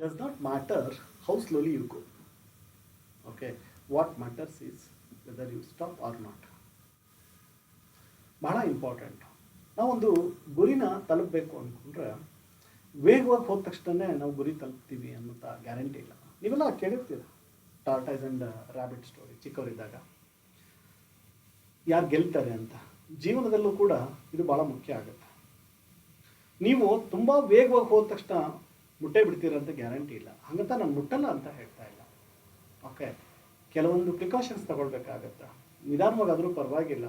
Does not matter how slowly you go. Okay what matters is whether you stop or not ಬಹಳ important ನಾವೊಂದು ಗುರಿನ ತಲುಪಬೇಕು ಅಂದ್ಕೊಂಡ್ರೆ ವೇಗವಾಗಿ ಹೋದ ತಕ್ಷಣ ನಾವು ಗುರಿ ತಲುಪ್ತೀವಿ ಅನ್ನೋಂಥ ಗ್ಯಾರಂಟಿ ಇಲ್ಲ. ನೀವೆಲ್ಲ ಕೇಳಿರ್ತೀರ ಟಾರ್ಟೈಸ್ ಆ್ಯಂಡ್ ರ್ಯಾಬಿಟ್ ಸ್ಟೋರಿ ಚಿಕ್ಕವರಿದ್ದಾಗ. ಯಾರು ಗೆಲ್ತಾರೆ ಅಂತ. ಜೀವನದಲ್ಲೂ ಕೂಡ ಇದು ಭಾಳ ಮುಖ್ಯ ಆಗುತ್ತೆ. ನೀವು ತುಂಬ ವೇಗವಾಗಿ ಹೋದ ತಕ್ಷಣ ಮುಟ್ಟೆ ಬಿಡ್ತೀರಂತ ಗ್ಯಾರಂಟಿ ಇಲ್ಲ. ಹಂಗಂತ ನಾನು ಮುಟ್ಟಲ್ಲ ಅಂತ ಹೇಳ್ತಾ ಇಲ್ಲ. ಓಕೆ? ಕೆಲವೊಂದು ಪ್ರಿಕಾಷನ್ಸ್ ತಗೊಳ್ಬೇಕಾಗತ್ತೆ? ನಿಧಾನವಾಗಾದರೂ ಪರವಾಗಿಲ್ಲ.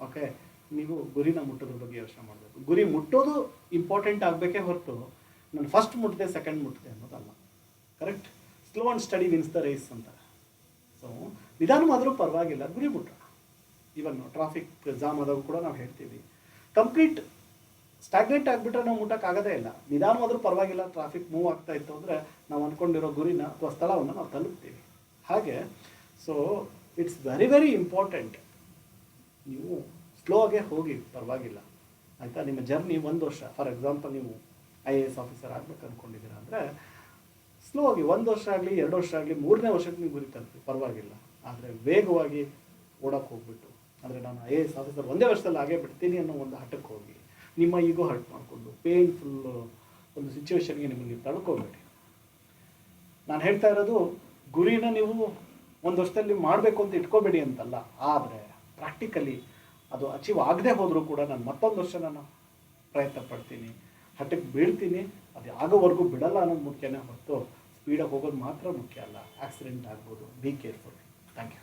ಓಕೆ? ನೀವು ಗುರಿನ ಮುಟ್ಟೋದ್ರ ಬಗ್ಗೆ ಯೋಚನೆ ಮಾಡಬೇಕು. ಗುರಿ ಮುಟ್ಟೋದು ಇಂಪಾರ್ಟೆಂಟ್ ಆಗಬೇಕೇ ಹೊರತು ನಾನು ಫಸ್ಟ್ ಮುಟ್ಟಿದೆ ಸೆಕೆಂಡ್ ಮುಟ್ಟಿದೆ ಅನ್ನೋದಲ್ಲ. Correct slow and steady wins the race ಅಂತ. ಸೊ ನಿಧಾನವಾದರೂ ಪರವಾಗಿಲ್ಲ, ಗುರಿ ಮುಟ್ಟೋಣ ಇವನ್ ಟ್ರಾಫಿಕ್ ಜಾಮ್ ಆದಾಗ ಕೂಡ ನಾವು ಹೇಳ್ತೀವಿ. ಕಂಪ್ಲೀಟ್ ಸ್ಟಾಗ್ನೆಂಟ್ ಆಗಿಬಿಟ್ರೆ ನಾವು ಮುಟ್ಟಕ್ಕಾಗೋದೇ ಇಲ್ಲ. ನಿಧಾನವಾದರೂ ಪರವಾಗಿಲ್ಲ ಟ್ರಾಫಿಕ್ ಮೂವ್ ಆಗ್ತಾ ಇತ್ತು ಅಂದರೆ ನಾವು ಅಂದ್ಕೊಂಡಿರೋ ಗುರಿನ ಅಥವಾ ಸ್ಥಳವನ್ನು ನಾವು ತಲುಪ್ತೀವಿ. ಹಾಗೆ so it's very very important ನೀವು ಸ್ಲೋ ಆಗೇ ಹೋಗಿ, ಪರವಾಗಿಲ್ಲ. ಆಯಿತಾ? ನಿಮ್ಮ ಜರ್ನಿ ಒಂದು ವರ್ಷ. ಫಾರ್ ಎಕ್ಸಾಂಪಲ್ ನೀವು ಐ ಎ ಎಸ್ ಆಫೀಸರ್ ಆಗ್ಬೇಕು ಅಂದ್ಕೊಂಡಿದ್ದೀರಾ ಅಂದರೆ ಸ್ಲೋ ಆಗಿ ಒಂದು ವರ್ಷ ಆಗಲಿ, ಎರಡು ವರ್ಷ ಆಗಲಿ, ಮೂರನೇ ವರ್ಷಕ್ಕೆ ನೀವು ಗುರಿ ತಲುಪಿ ಪರವಾಗಿಲ್ಲ. ಆದರೆ ವೇಗವಾಗಿ ಓಡಕ್ಕೆ ಹೋಗ್ಬಿಟ್ಟು, ಅಂದರೆ ನಾನು ಐ ಎ ಎಸ್ ಆಫೀಸರ್ ಒಂದೇ ವರ್ಷದಲ್ಲಿ ಆಗೇ ಬಿಡ್ತೀನಿ ಅನ್ನೋ ಒಂದು ಹಠಕ್ಕೆ ಹೋಗಿ ನಿಮ್ಮ ಈಗೋ ಹರ್ಟ್ ಮಾಡಿಕೊಂಡು ಪೇನ್ಫುಲ್ ಒಂದು ಸಿಚುವೇಶನ್ಗೆ ನಿಮಗೆ ನೀವು ತಡ್ಕೋಬೇಡಿ. ನಾನು ಹೇಳ್ತಾ ಇರೋದು, ಗುರಿನ ನೀವು ಒಂದು ವರ್ಷದಲ್ಲಿ ಮಾಡಬೇಕು ಅಂತ ಇಟ್ಕೋಬೇಡಿ ಅಂತಲ್ಲ, ಆದರೆ ಪ್ರಾಕ್ಟಿಕಲಿ ಅದು ಅಚೀವ್ ಆಗದೆ ಹೋದರೂ ಕೂಡ ನಾನು ಮತ್ತೊಂದು ವರ್ಷ ನಾನು ಪ್ರಯತ್ನ ಪಡ್ತೀನಿ. ಹಠಕ್ಕೆ ಬೀಳ್ತೀನಿ, ಅದು ಆಗೋವರೆಗೂ ಬಿಡಲ್ಲ ಅನ್ನೋದು ಮುಖ್ಯನೇ ಹೊರತು ಸ್ಪೀಡಾಗಿ ಹೋಗೋದು ಮಾತ್ರ ಮುಖ್ಯ ಅಲ್ಲ. ಆಕ್ಸಿಡೆಂಟ್ ಆಗ್ಬೋದು ಬಿ ಕೇರ್ಫುಲ್ ಥ್ಯಾಂಕ್ ಯು